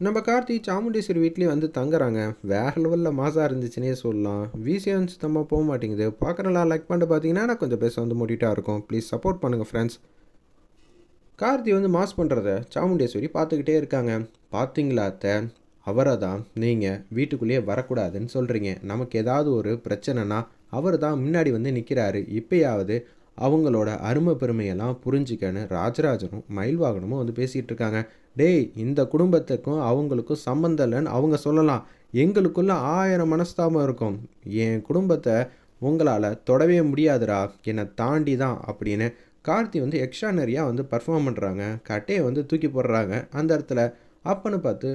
நம்ம கார்த்தி சாமுண்டீஸ்வரி வீட்லேயும் வந்து தங்குறாங்க. வேறு லெவலில் மாசாக இருந்துச்சுன்னே சொல்லலாம். விசிஎன் சுத்தமாக போக மாட்டேங்குது. பார்க்குறலாம் லைக் பண்ணிட்டு பார்த்தீங்கன்னா நான் கொஞ்சம் பேச வந்து மூடிட்டாக இருக்கும். ப்ளீஸ் சப்போர்ட் பண்ணுங்கள் ஃப்ரெண்ட்ஸ் கார்த்தி வந்து மாஸ் பண்ணுறத சாமுண்டேஸ்வரி பார்த்துக்கிட்டே இருக்காங்க. பார்த்தீங்களா அத்தை? அவரை தான் நீங்கள் வீட்டுக்குள்ளேயே வரக்கூடாதுன்னு சொல்கிறீங்க நமக்கு ஏதாவது ஒரு பிரச்சனைனா அவர் தான் முன்னாடி வந்து நிற்கிறாரு இப்போயாவது அவங்களோட அருமை பெருமையெல்லாம் புரிஞ்சுக்கன்னு ராஜராஜனும் மயில்வாகனமும் வந்து பேசிகிட்டு இருக்காங்க டேய் இந்த குடும்பத்துக்கும் அவங்களுக்கும் சம்மந்தம் இல்லைன்னு அவங்க சொல்லலாம். எங்களுக்குள்ள ஆயிரம் மனஸ்தாபம் இருக்கும். என் குடும்பத்தை உங்களால் தொடவே முடியாதுடா. என்னை தாண்டி தான் அப்படின்னு கார்த்தி வந்து எக்ஸ்ட்ரானரியாக வந்து பர்ஃபார்ம் பண்ணுறாங்க கட்டையை வந்து தூக்கி போடுறாங்க. அந்த இடத்துல அப்பன்னு பார்த்து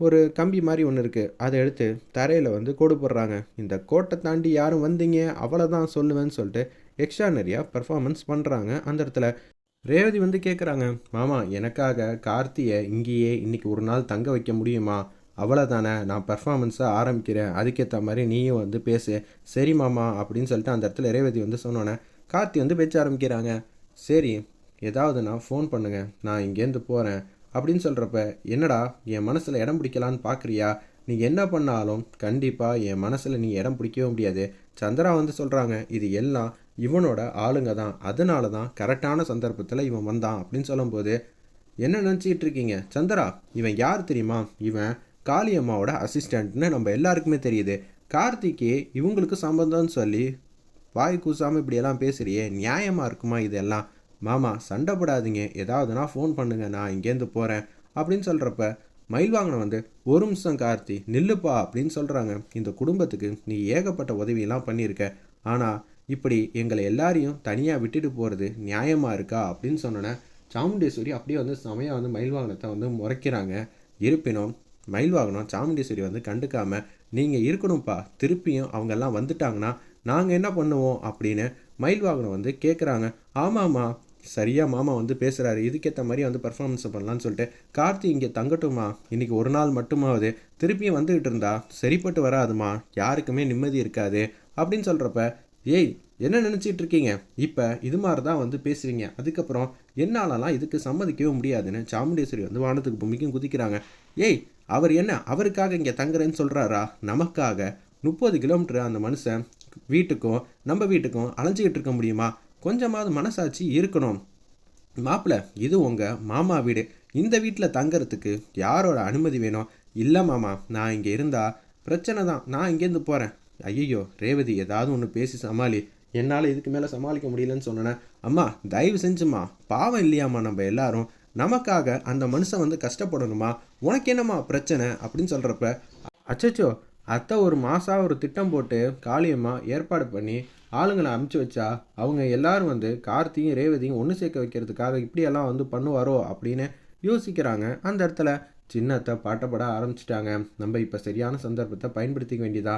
ஒரு கம்பி மாதிரி ஒன்று இருக்குது அதை எடுத்து தரையில் வந்து கோடு போடுறாங்க. இந்த கோட்டை தாண்டி யாரும் வந்தீங்க. அவ்வளோதான் சொல்லுவேன்னு சொல்லிட்டு எக்ஸ்ட்ரானரியாக பர்ஃபார்மன்ஸ் பண்ணுறாங்க அந்த இடத்துல ரேவதி வந்து கேட்குறாங்க மாமா எனக்காக கார்த்தியை இங்கேயே இன்னைக்கு ஒரு நாள் தங்க வைக்க முடியுமா? அவ்வளோதானே நான் பர்ஃபார்மன்ஸை ஆரம்பிக்கிறேன். அதுக்கேற்ற மாதிரி நீயும் வந்து பேசு. சரி மாமா அப்படின்னு சொல்லிட்டு அந்த இடத்துல ரேவதி வந்து சொன்னோன்னே கார்த்தி வந்து பேச்ச ஆரம்பிக்கிறாங்க. சரி ஏதாவது நான் ஃபோன் பண்ணுங்கள் நான் இங்கேருந்து போகிறேன் அப்படின்னு சொல்கிறப்ப என்னடா என் மனசில் இடம் பிடிக்கலான்னு பார்க்குறியா நீ என்ன பண்ணாலும் கண்டிப்பாக என் மனசில் நீ இடம் பிடிக்கவே முடியாது. சந்திரா வந்து சொல்கிறாங்க இது எல்லாம் இவனோட ஆளுங்க தான். அதனால தான் கரெக்டான சந்தர்ப்பத்தில் இவன் வந்தான் அப்படின்னு சொல்லும்போது என்ன நினச்சிக்கிட்டு இருக்கீங்க? சந்திரா இவன் யார் தெரியுமா? இவன் காளியம்மாவோட அசிஸ்டண்ட்னு நம்ம எல்லாருக்குமே தெரியுது. கார்த்திக்கு இவங்களுக்கு சம்பந்தம்னு சொல்லி வாய் கூசாமல் இப்படியெல்லாம் பேசுகிறியே நியாயமாக இருக்குமா இதெல்லாம்? மாமா சண்டைப்படாதீங்க ஏதாவதுனா ஃபோன் பண்ணுங்க நான் இங்கேருந்து போகிறேன் அப்படின்னு சொல்கிறப்ப மயில் வாங்கின வந்து ஒரு நிமிஷம் கார்த்தி நில்லுப்பா அப்படின்னு சொல்கிறாங்க இந்த குடும்பத்துக்கு நீ ஏகப்பட்ட உதவியெல்லாம் பண்ணியிருக்க. ஆனால் இப்படி எங்களை எல்லாரையும் தனியாக விட்டுட்டு போகிறது நியாயமாக இருக்கா? அப்படின்னு சொன்னோன்னே சாமுண்டேஸ்வரி அப்படியே வந்து செமையாக வந்து மயில் வாகனத்தை வந்து முறைக்கிறாங்க. இருப்பினும் மயில் வாகனம் சாமுண்டேஸ்வரி வந்து கண்டுக்காமல் நீங்கள் இருக்கணும்ப்பா திருப்பியும் அவங்கெல்லாம் வந்துட்டாங்கன்னா நாங்கள் என்ன பண்ணுவோம்? அப்படின்னு மயில் வாகனம் வந்து கேட்குறாங்க ஆமாம்மா சரியாக மாமா வந்து பேசுகிறாரு இதுக்கேற்ற மாதிரி வந்து பர்ஃபார்மன்ஸ் பண்ணலான்னு சொல்லிட்டு. கார்த்தி இங்கே தங்கட்டுமா இன்னைக்கு ஒரு நாள் மட்டுமாவது. திருப்பியும் வந்துக்கிட்டு இருந்தா சரிப்பட்டு வராதுமா. யாருக்குமே நிம்மதி இருக்காது. அப்படின்னு சொல்கிறப்ப ஏய் என்ன நினச்சிட்டு இருக்கீங்க? இப்போ இது மாதிரி தான் வந்து பேசுவீங்க அதுக்கப்புறம் என்னாலலாம் இதுக்கு சம்மதிக்கவே முடியாதுன்னு சாமுண்டேஸ்வரி வந்து வானத்துக்கு பூமிக்கும் குதிக்கிறாங்க. ஏய் அவர் என்ன அவருக்காக இங்கே தங்குறேன்னு சொல்கிறாரா நமக்காக. முப்பது கிலோமீட்டர் அந்த மனுஷன் வீட்டுக்கும் நம்ம வீட்டுக்கும் அலைஞ்சிக்கிட்டு இருக்க முடியுமா? கொஞ்சமாவது மனசாட்சி இருக்கணும். மாப்பிள்ள இது உங்கள் மாமா வீடு. இந்த வீட்டில் தங்கறதுக்கு யாரோட அனுமதி வேணும்? இல்லை மாமா நான் இங்கே இருந்தால் பிரச்சனை தான். நான் இங்கேருந்து போகிறேன் ஐயோ ரேவதி ஏதாவது ஒன்று பேசி சமாளி. என்னால் இதுக்கு மேலே சமாளிக்க முடியலன்னு சொன்னேன். அம்மா தயவு செஞ்சுமா. பாவம் இல்லையாம்மா நம்ம எல்லாரும். நமக்காக அந்த மனுஷன் வந்து கஷ்டப்படணுமா? உனக்கு என்னம்மா பிரச்சனை? அப்படின்னு சொல்கிறப்ப அச்சச்சோ அத்தை ஒரு மாதம் ஒரு திட்டம் போட்டு காளியம்மா ஏற்பாடு பண்ணி ஆளுங்களை அமுச்சு வச்சா அவங்க எல்லாரும் வந்து கார்த்தியும் ரேவதியும் ஒன்று சேர்க்க வைக்கிறதுக்காக இப்படியெல்லாம் வந்து பண்ணுவாரோ அப்படின்னு யோசிக்கிறாங்க. அந்த இடத்துல சின்னத்தை பாட்டப்பட ஆரம்பிச்சிட்டாங்க. நம்ம இப்போ சரியான சந்தர்ப்பத்தை பயன்படுத்திக்க வேண்டியதா?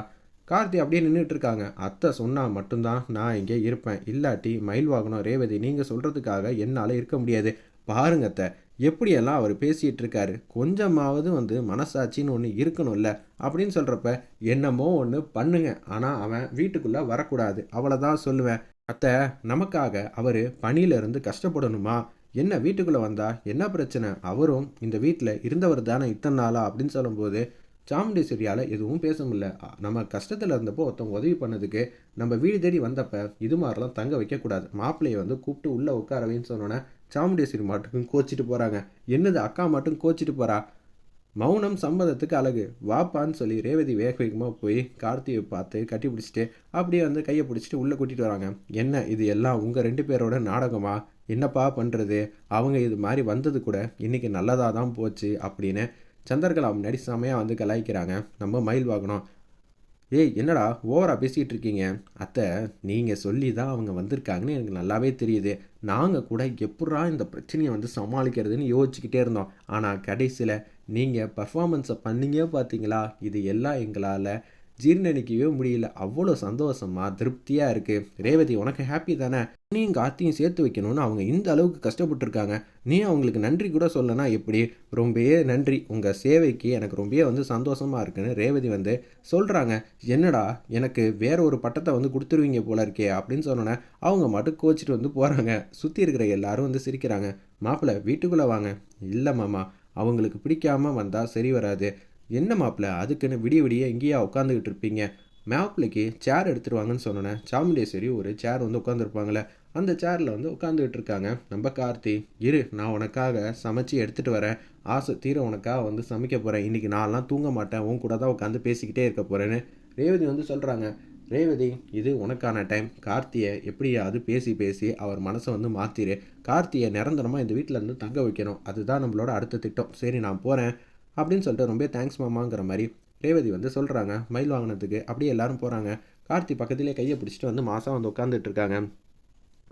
கார்த்தி அப்படியே நின்றுட்டு இருக்காங்க அத்தை சொன்னால் மட்டும்தான் நான் இங்கே இருப்பேன். இல்லாட்டி மயில் வாகனம் ரேவதி நீங்கள் சொல்கிறதுக்காக என்னால் இருக்க முடியாது. பாருங்க அத்தை. எப்படியெல்லாம் அவர் பேசிகிட்டு இருக்காரு கொஞ்சமாவது வந்து மனசாட்சின்னு ஒன்று இருக்கணும்ல? அப்படின்னு சொல்கிறப்ப என்னமோ ஒன்று பண்ணுங்க. ஆனால் அவன் வீட்டுக்குள்ளே வரக்கூடாது. அவ்வளோதான் சொல்லுவேன். அத்தை நமக்காக அவர் பணியிலிருந்து கஷ்டப்படணுமா? என்ன வீட்டுக்குள்ளே வந்தா என்ன பிரச்சனை? அவரும் இந்த வீட்டில் இருந்தவர் தானே இத்தனை நாளா? அப்படின்னு சொல்லும்போது சாமுண்டேஸ்வரியால் எதுவும் பேச முடியல. நம்ம கஷ்டத்தில் இருந்தப்போ ஒருத்தவங்க உதவி பண்ணதுக்கு நம்ம வீடு தேடி வந்தப்போ இது மாதிரிலாம் தங்க வைக்கக்கூடாது. மாப்பிள்ளையை வந்து கூப்பிட்டு உள்ளே உட்காரவேன்னு சொன்னோன்னே சாமுண்டேஸ்வரி மாட்டுக்கும் கோச்சிட்டு போகிறாங்க என்னது அக்கா மட்டும் கோச்சிட்டு போகிறா மௌனம் சம்மதத்துக்கு அழகு. வாப்பான்னு சொல்லி ரேவதி வேக வேகமாக போய் கார்த்தியை பார்த்து கட்டி பிடிச்சிட்டு அப்படியே வந்து கையை பிடிச்சிட்டு உள்ளே கூட்டிகிட்டு வராங்க. என்ன இது எல்லாம் உங்கள் ரெண்டு பேரோட நாடகமா? என்னப்பா பண்ணுறது அவங்க இது மாதிரி வந்தது கூட இன்றைக்கி நல்லதாக தான் போச்சு அப்படின்னு சந்திரகலா முன்னாடி செமையாக வந்து கலாய்க்கிறாங்க. நம்ம மயில் வாகனம். ஏய் என்னடா ஓவராக பேசிகிட்டு இருக்கீங்க? அத்தை நீங்கள் சொல்லி தான் அவங்க வந்திருக்காங்கன்னு எனக்கு நல்லாவே தெரியுது. நாங்கள் கூட எப்பட்றா இந்த பிரச்சனையை வந்து சமாளிக்கிறதுன்னு யோசிச்சுக்கிட்டே இருந்தோம். ஆனால் கடைசியில் நீங்கள் பர்ஃபாமன்ஸை பண்ணிங்க பார்த்தீங்களா இது எல்லாம் எங்களால் ஜீர்ணிக்கவே முடியல. அவ்வளோ சந்தோஷமாக திருப்தியாக இருக்குது ரேவதி உனக்கு ஹாப்பி தானே? நீயும் காத்தையும் சேர்த்து வைக்கணும்னு அவங்க இந்த அளவுக்கு கஷ்டப்பட்டுருக்காங்க. நீ அவங்களுக்கு நன்றி கூட சொல்லனா எப்படி? ரொம்பவே நன்றி. உங்கள் சேவைக்கு எனக்கு ரொம்பவே வந்து சந்தோஷமாக இருக்குன்னு ரேவதி வந்து சொல்கிறாங்க என்னடா எனக்கு வேற ஒரு பட்டத்தை வந்து கொடுத்துருவீங்க போல இருக்கே அப்படின்னு சொன்னோன்னே அவங்க மட்டும் கோச்சிட்டு வந்து போகிறாங்க சுற்றி இருக்கிற எல்லாரும் வந்து சிரிக்கிறாங்க. மாப்பிள்ளை வீட்டுக்குள்ளே வாங்க. இல்லை மாமா அவங்களுக்கு பிடிக்காமல் வந்தால் சரி வராது. என்ன மாப்பிள்ள அதுக்குன்னு விடிய விடிய இங்கேயா உட்காந்துக்கிட்டு இருப்பீங்க? மாப்பிள்ளைக்கு சேர் எடுத்துருவாங்கன்னு சொன்னோன்னே சொன்னேன் சாமுண்டேஸ்வரி ஒரு சேர் வந்து உட்காந்துருப்பாங்களே அந்த சேரில் வந்து உட்காந்துக்கிட்டு இருக்காங்க நம்ம கார்த்தி இரு நான் உனக்காக சமைச்சு எடுத்துகிட்டு வரேன். ஆசை தீர உனக்காக வந்து சமைக்க போகிறேன் இன்றைக்கி நான்லாம் தூங்க மாட்டேன். உன் கூட தான் உட்காந்து பேசிக்கிட்டே இருக்க போகிறேன்னு ரேவதி வந்து சொல்கிறாங்க ரேவதி இது உனக்கான டைம் கார்த்தியை எப்படியாவது பேசி பேசி அவர் மனசை வந்து மாற்றிடு கார்த்தியை நிரந்தரமாக இந்த வீட்டில் இருந்து தங்க வைக்கணும். அதுதான் நம்மளோட அடுத்த திட்டம். சரி நான் போகிறேன் அப்படின்னு சொல்லிட்டு ரொம்ப தேங்க்ஸ் மாமாங்கிற மாதிரி ரேவதி வந்து சொல்கிறாங்க மயில் வாங்கினதுக்கு அப்படியே எல்லாரும் போகிறாங்க கார்த்தி பக்கத்துலேயே கையை பிடிச்சிட்டு வந்து மாதம் வந்து உட்காந்துட்டு இருக்காங்க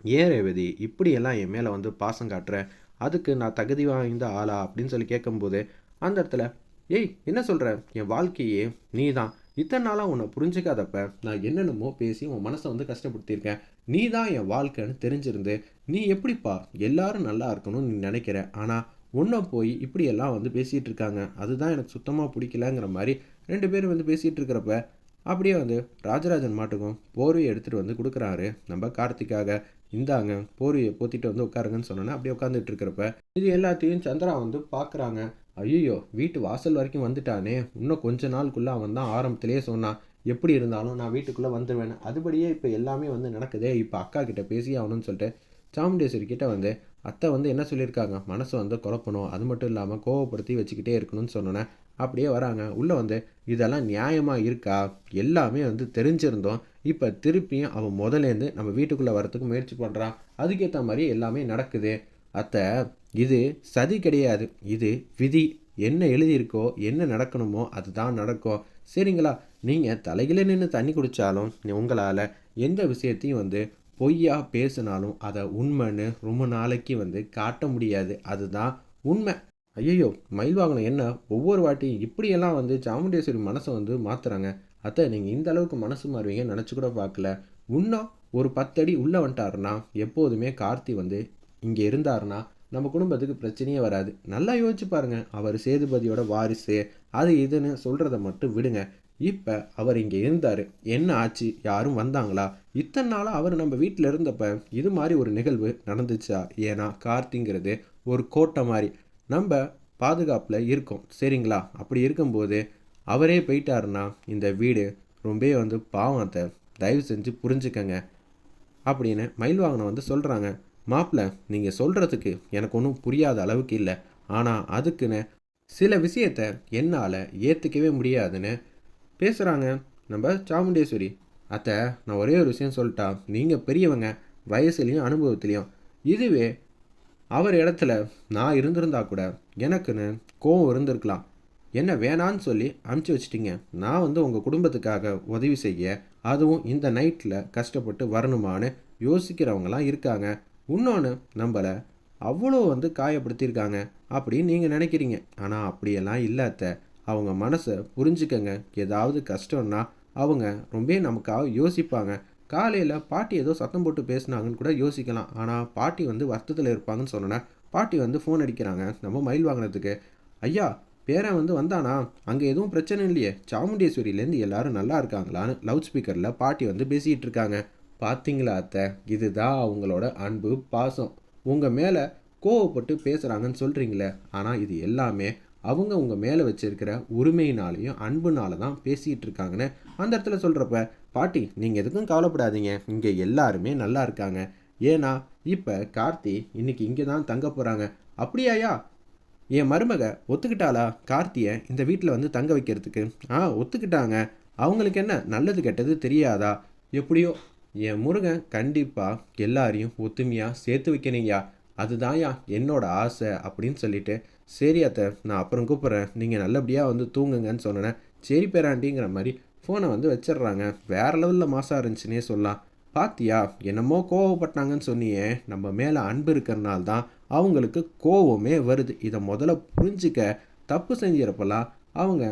ஏன் ரேவதி இப்படியெல்லாம் என் மேலே வந்து பாசம் காட்டுற? அதுக்கு நான் தகுதி வாய்ந்த ஆளா? அப்படின்னு சொல்லி கேட்கும்போது அந்த இடத்துல ஏய் என்ன சொல்கிற என் வாழ்க்கையே நீ தான் இத்தனை நாளாக உன்னை புரிஞ்சுக்காதப்ப நான் என்னென்னமோ பேசி உன் மனசை வந்து கஷ்டப்படுத்தியிருக்கேன். நீ தான் என் வாழ்க்கைன்னு தெரிஞ்சிருந்து நீ எப்படிப்பா எல்லாரும் நல்லா இருக்கணும்னு நீ நினைக்கிற? ஆனால் உன்னை போய் இப்படியெல்லாம் வந்து பேசிகிட்டு இருக்காங்க. அதுதான் எனக்கு சுத்தமாக பிடிக்கலங்கிற மாதிரி ரெண்டு பேரும் வந்து பேசிகிட்டு இருக்கிறப்ப அப்படியே வந்து ராஜராஜன் மாட்டுக்கும் போர்வையை எடுத்துகிட்டு வந்து கொடுக்குறாரு. நம்ம கார்த்திக்காக இந்தாங்க போர்வையை போத்திட்டு வந்து உட்காருங்கன்னு சொன்னோன்னே அப்படியே உட்காந்துட்டு இருக்கிறப்ப இது எல்லாத்தையும் சந்திரா வந்து பார்க்குறாங்க ஐயோ வீட்டு வாசல் வரைக்கும் வந்துட்டானே. இன்னும் கொஞ்ச நாளுக்குள்ளே அவன் தான் ஆரம்பத்திலேயே சொன்னான் எப்படி இருந்தாலும் நான் வீட்டுக்குள்ளே வந்துடுவேன் அதுபடியே இப்போ எல்லாமே வந்து நடக்குதே. இப்போ அக்கா கிட்ட பேசி ஆகணும்னு சொல்லிட்டு சாமுண்டேஸ்வரி கிட்ட வந்து அத்தை வந்து என்ன சொல்லியிருக்காங்க? மனசை வந்து குழப்பணும். அது மட்டும் இல்லாமல் கோவப்படுத்தி வச்சுக்கிட்டே இருக்கணும்னு சொன்னோன்னே அப்படியே வராங்க. உள்ளே வந்து இதெல்லாம் நியாயமாக இருக்கா? எல்லாமே வந்து தெரிஞ்சிருந்தோம். இப்போ திருப்பியும் அவன் முதலேருந்து நம்ம வீட்டுக்குள்ளே வரத்துக்கு முயற்சி பண்ணுறான் அதுக்கேற்ற மாதிரி எல்லாமே நடக்குது. அத்தை இது சதி கிடையாது. இது விதி. என்ன எழுதியிருக்கோ என்ன நடக்கணுமோ அதுதான் நடக்கும். சரிங்களா? நீங்கள் தலைகில நின்று தண்ணி குடித்தாலும் உங்களால் எந்த விஷயத்தையும் வந்து பொய்யா பேசினாலும் அதை உண்மைன்னு ரொம்ப நாளைக்கு வந்து காட்ட முடியாது. அதுதான் உண்மை. ஐயோ மயில் வாகனம் என்ன ஒவ்வொரு வாட்டியும் இப்படியெல்லாம் வந்து சாமுண்டேஸ்வரி மனசை வந்து மாற்றுறாங்க அத்தை நீங்கள் இந்த அளவுக்கு மனசு மாறுவீங்கன்னு நினச்சி கூட பார்க்கல. இன்னும் ஒரு பத்தடி உள்ளே வந்துட்டாருன்னா எப்போதுமே கார்த்தி வந்து இங்கே இருந்தாருன்னா நம்ம குடும்பத்துக்கு பிரச்சனையே வராது. நல்லா யோசிச்சு பாருங்க அவர் சேதுபதியோட வாரிசு அது இதுன்னு சொல்கிறத மட்டும் விடுங்க. இப்போ அவர் இங்கே இருந்தார். என்ன ஆச்சு? யாரும் வந்தாங்களா? இத்தனை நாளாக அவர் நம்ம வீட்டில் இருந்தப்ப இது மாதிரி ஒரு நிகழ்வு நடந்துச்சா? ஏன்னா கார்த்திங்கிறது ஒரு கோட்டை மாதிரி. நம்ம பாதுகாப்பில் இருக்கோம். சரிங்களா? அப்படி இருக்கும்போது அவரே போயிட்டாருன்னா இந்த வீடு ரொம்ப வந்து பாவத்தை தயவு செஞ்சு புரிஞ்சுக்கங்க அப்படின்னு மயில்வாகனம் வந்து சொல்கிறாங்க மாப்பிள்ள நீங்கள் சொல்கிறதுக்கு எனக்கு ஒன்றும் புரியாத அளவுக்கு இல்லை. ஆனால் அதுக்குன்னு சில விஷயத்த என்னால் ஏற்றுக்கவே முடியாதுன்னு பேசுகிறாங்க நம்ம சாமுண்டேஸ்வரி. அத்தை நான் ஒரே ஒரு விஷயம் சொல்லிட்டா நீங்கள் பெரியவங்க வயசுலேயும் அனுபவத்துலேயும். இதுவே அவர் இடத்துல நான் இருந்திருந்தா கூட எனக்குன்னு கோவம் இருந்திருக்கலாம். என்ன வேணான்னு சொல்லி அனுப்பிச்சி வச்சிட்டிங்க. நான் வந்து உங்கள் குடும்பத்துக்காக உதவி செய்ய அதுவும் இந்த நைட்டில் கஷ்டப்பட்டு வரணுமான்னு யோசிக்கிறவங்களாம் இருக்காங்க. இன்னொன்று நம்மளை அவ்வளோ வந்து காயப்படுத்தியிருக்காங்க அப்படின்னு நீங்கள் நினைக்கிறீங்க. ஆனால் அப்படியெல்லாம் இல்லாத அவங்க மனசை புரிஞ்சுக்கங்க. ஏதாவது கஷ்டம்னா அவங்க ரொம்ப நமக்காக யோசிப்பாங்க. காலையில் பாட்டி ஏதோ சத்தம் போட்டு பேசுனாங்கன்னு கூட யோசிக்கலாம். ஆனால் பாட்டி வந்து வருத்தத்தில் இருப்பாங்கன்னு சொன்னோன்னே பாட்டி வந்து ஃபோன் அடிக்கிறாங்க நம்ம மயில் வாங்கினதுக்கு. ஐயா பேரன் வந்து வந்தானா? அங்கே எதுவும் பிரச்சனை இல்லையே. சாமுண்டேஸ்வரியிலேருந்து எல்லாரும் நல்லா இருக்காங்களான்னு லவுட் ஸ்பீக்கரில் பாட்டி வந்து பேசிகிட்டு இருக்காங்க. பார்த்தீங்களா அத்தை? இதுதான் அவங்களோட அன்பு பாசம். உங்கள் மேலே கோவப்பட்டு பேசுகிறாங்கன்னு சொல்கிறீங்களே ஆனால் இது எல்லாமே அவங்க உங்கள் மேலே வச்சிருக்கிற உரிமையினாலையும் அன்புனால தான் பேசிகிட்டு இருக்காங்கன்னு அந்த இடத்துல சொல்கிறப்ப பாட்டி நீங்கள் எதுக்கும் கவலைப்படாதீங்க. இங்கே எல்லாருமே நல்லா இருக்காங்க. ஏன்னா இப்போ கார்த்தி இன்னைக்கு இங்கே தான் தங்க போகிறாங்க அப்படியாயா? என் மருமக ஒத்துக்கிட்டாளா? கார்த்தியை இந்த வீட்டில் வந்து தங்க வைக்கிறதுக்கு. ஆ ஒத்துக்கிட்டாங்க. அவங்களுக்கு என்ன? நல்லது கெட்டது தெரியாதா? எப்படியோ என் முருகன் கண்டிப்பாக எல்லாரையும் ஒத்துமையாக சேர்த்து வைக்கணுங்கய்யா அதுதான்யா என்னோட ஆசை. அப்படின்னு சொல்லிட்டு சரி அத்தை நான் அப்புறம் கூப்பிட்றேன். நீங்கள் நல்லபடியாக வந்து தூங்குங்கன்னு சொன்னேன் சரி பேராண்டிங்கிற மாதிரி ஃபோனை வந்து வச்சிடுறாங்க. வேறு லெவலில் மாசாக இருந்துச்சுன்னே சொல்லலாம். பாத்தியா என்னமோ கோவப்பட்டாங்கன்னு சொன்னியே நம்ம மேலே அன்பு இருக்கிறனால தான் அவங்களுக்கு கோவமே வருது. இதை முதல்ல புரிஞ்சிக்க தப்பு செஞ்சிருப்பலாம். அவங்க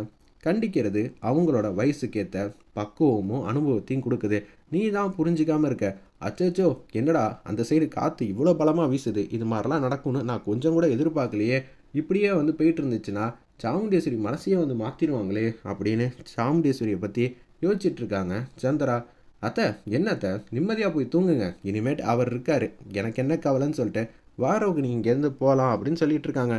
கண்டிக்கிறது அவங்களோட வயசுக்கேற்ற பக்குவமும் அனுபவத்தையும் கொடுக்குது. நீ தான் புரிஞ்சிக்காமல் இருக்க. அச்சோ என்னடா அந்த சைடு காற்று இவ்வளோ பலமாக வீசுது. இது மாதிரிலாம் நடக்கும்னு நான் கொஞ்சம் கூட எதிர்பார்க்கலையே. இப்படியே வந்து போயிட்டு இருந்துச்சுன்னா சாமுண்டேஸ்வரி மனசையே வந்து மாற்றிடுவாங்களே அப்படின்னு சாமுண்டேஸ்வரியை பற்றி யோசிச்சுட்டு இருக்காங்க சந்திரா. அத்தை என்னத்த நிம்மதியாக போய் தூங்குங்க. இனிமேட் அவர் இருக்கார். எனக்கு என்ன கவலைன்னு சொல்லிட்டு வாரவுக்கு நீங்கள் இங்கேருந்து போகலாம் அப்படின்னு சொல்லிட்டு இருக்காங்க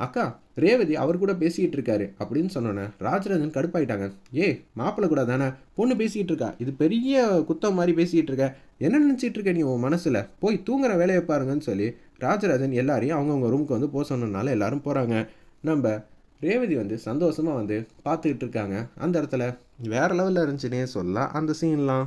அக்கா ரேவதி அவர் கூட பேசிக்கிட்டு இருக்காரு அப்படின்னு சொன்னோன்னே ராஜராஜன் கடுப்பாயிட்டாங்க. ஏ மாப்பிள்ளை கூட தானே? பொண்ணு பேசிக்கிட்டு இருக்கா இது பெரிய குத்தம் மாதிரி பேசிக்கிட்டு இருக்க என்ன நினச்சிட்டு இருக்க நீ உன் மனசில்? போய் தூங்குற வேலையை பாருங்கன்னு சொல்லி ராஜராஜன் எல்லாரையும் அவங்கவுங்க ரூமுக்கு வந்து போக சொன்னனால எல்லாரும் போகிறாங்க நம்ம ரேவதி வந்து சந்தோஷமாக வந்து பார்த்துக்கிட்டு இருக்காங்க. அந்த இடத்துல வேறு லெவலில் இருந்துச்சுன்னே சொல்லலாம். அந்த சீன்லாம்